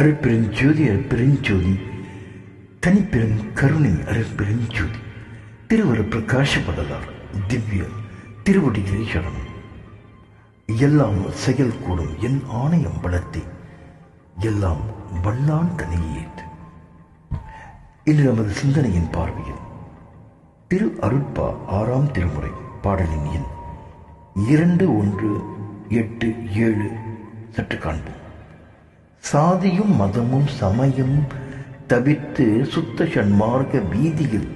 அருட்பெருஞ்சோதி அருட்பெருஞ்சோதி தனிப்பெரும் கருணை அருட்பெருஞ்சோதி திருவரு பிரகாசப்படலார் திவ்ய திருவடிகளே சரணம் எல்லாம் செயல் கூடும் என் ஆணையம் வளர்த்தி। எல்லாம் வல்லான் தனியே இன்று நமது சிந்தனையின் பார்வையில் திரு அருட்பா ஆறாம் திருமுறை பாடலின் எண் இரண்டு ஒன்று எட்டு ஏழு சற்று காண்போம். சாதியும் மதமும் சமயம் தவிர்த்து சுத்த சன்மார்க்க வீதியில்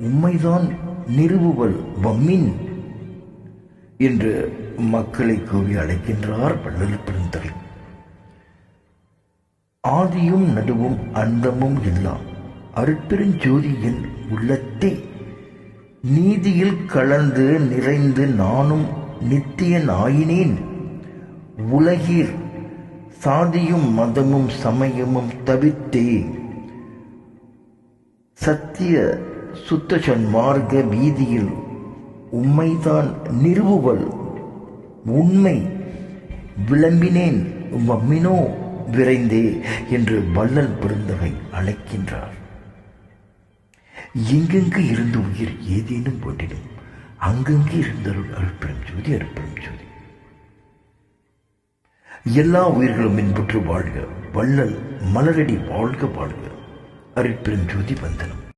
உண்மைதான் நிறுவுவல் வம்மின் என்று மக்களை கூவி அழைக்கின்றார் வள்ளல் பெருந்தகை ஆதியும் நடுவும் அந்தமும் எல்லாம் அருட்பெருஞ்சோதியின் உள்ளத்தை நீதியில் கலந்து நிறைந்து நானும் நித்தியன் ஆயினேன் உலகீர் சாதியும் மதமும் சமயமும் தவிர்த்தே. சத்திய சுத்த சன்மார்க்க வீதியில் உம்மைதான் நிறுவுவல். உண்மை விளம்பினேன் மம்மினோ விரைந்தே என்று வள்ளல் பெருந்தகை அழைக்கின்றார். எங்கெங்கு இருந்து உயிர் ஏதேனும் போட்டிடும் அங்கங்கு இருந்தருள் அருட்பெரும் ஜோதி அருட்பெரும் எல்லா உயிர்களும் இன்புற்று வாழ்க. வள்ளல் மலரடி வாழ்க வாழ்க. அருட்பெரும் ஜோதி வந்தனம்.